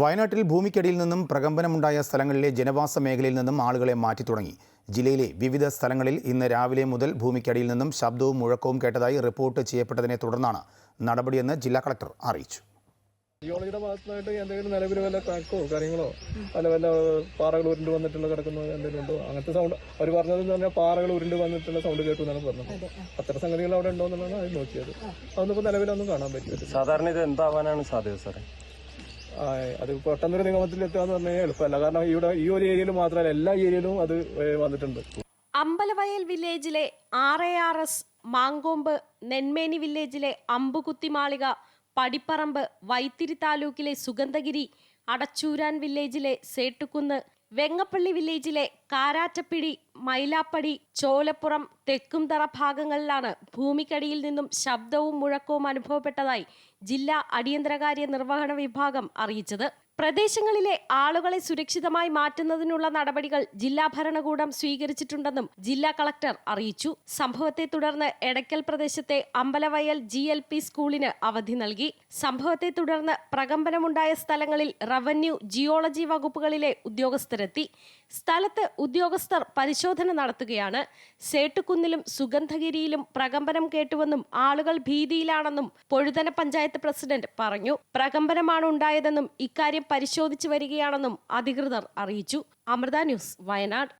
വയനാട്ടിൽ ഭൂമിക്കടിയിൽ നിന്നും പ്രകമ്പനമുണ്ടായ സ്ഥലങ്ങളിലെ ജനവാസ മേഖലയിൽ നിന്നും ആളുകളെ മാറ്റി തുടങ്ങി. ജില്ലയിലെ വിവിധ സ്ഥലങ്ങളിൽ ഇന്ന് രാവിലെ മുതൽ ഭൂമിക്കടിയിൽ നിന്നും ശബ്ദവും മുഴക്കവും കേട്ടതായി റിപ്പോർട്ട് ചെയ്യപ്പെട്ടതിനെ തുടർന്നാണ് നടപടിയെന്ന് ജില്ലാ കളക്ടർ അറിയിച്ചു. ജിയോളജിയുടെ ഭാഗത്തുനിന്നായിട്ട് എന്തെങ്കിലും നിലവിൽ വല്ല ക്രാക്കോ കാര്യങ്ങളോ? അല്ല വല്ല പാറകൾ ഉരുണ്ട് വന്നിട്ടുള്ള കിടക്കുന്നോ എന്തെങ്കിലും ഉണ്ടോ? അങ്ങനത്തെ സൗണ്ട് അവർ പറഞ്ഞതെന്ന് പറഞ്ഞാൽ പാറകൾ ഉരുണ്ട് വന്നിട്ടുള്ള സൗണ്ട് കേട്ടു എന്നാണ് പറഞ്ഞത്. അത്തരം സംഗതികൾ അവിടെ ഉണ്ടോ എന്നുള്ളതാണ് അത് നോക്കിയത്. അതൊന്നും ഇപ്പോൾ നിലവിലൊന്നും കാണാൻ പറ്റില്ല. സാധാരണ ഇത് എന്താവാനാണ് സാധ്യത സാറേ? അത് പെട്ടെന്നൊരു നിഗമത്തിൽ എത്തുക എന്ന് പറഞ്ഞു എളുപ്പമല്ല. കാരണം ഇവിടെ ഈ ഒരു ഏരിയയിൽ മാത്രമല്ല എല്ലാ ഏരിയയിലും അത് വന്നിട്ടുണ്ട്. അമ്പലവയൽ വില്ലേജിലെ R A R S Mankomb Nenmeni വില്ലേജിലെ അമ്പുകുത്തിമാളിക പടിപ്പറമ്പ് വൈത്തിരി താലൂക്കിലെ സുഗന്ധഗിരി അടച്ചൂരാൻ വില്ലേജിലെ സേട്ടുകുന്ന് വെങ്ങപ്പള്ളി വില്ലേജിലെ കാരാറ്റപ്പിടി മൈലാപ്പടി ചോലപ്പുറം തെക്കുംതറ ഭാഗങ്ങളിലാണ് ഭൂമിക്കടിയിൽ നിന്നും ശബ്ദവും മുഴക്കവും അനുഭവപ്പെട്ടതായി ജില്ലാ അടിയന്തരകാര്യ നിർവഹണ വിഭാഗം അറിയിച്ചത്. പ്രദേശങ്ങളിലെ ആളുകളെ സുരക്ഷിതമായി മാറ്റുന്നതിനുള്ള നടപടികൾ ജില്ലാ ഭരണകൂടം സ്വീകരിച്ചിട്ടുണ്ടെന്നും ജില്ലാ കളക്ടർ അറിയിച്ചു. സംഭവത്തെ തുടർന്ന് എടക്കൽ പ്രദേശത്തെ അമ്പലവയൽ ജി എൽ പി സ്കൂളിന് അവധി നൽകി. സംഭവത്തെ തുടർന്ന് പ്രകമ്പനമുണ്ടായ സ്ഥലങ്ങളിൽ റവന്യൂ ജിയോളജി വകുപ്പുകളിലെ ഉദ്യോഗസ്ഥരെത്തി. സ്ഥലത്ത് ഉദ്യോഗസ്ഥർ പരിശോധന നടത്തുകയാണ്. സേട്ടുകുന്നിലും സുഗന്ധഗിരിയിലും പ്രകമ്പനം കേട്ടുവെന്നും ആളുകൾ ഭീതിയിലാണെന്നും പൊഴുതന പഞ്ചായത്ത് പ്രസിഡന്റ് പറഞ്ഞു. പ്രകമ്പനമാണ് ഉണ്ടായതെന്നും ഇക്കാര്യം പരിശോധിച്ചു വരികയാണെന്നും അധികൃതർ അറിയിച്ചു. അമൃത ന്യൂസ് വയനാട്.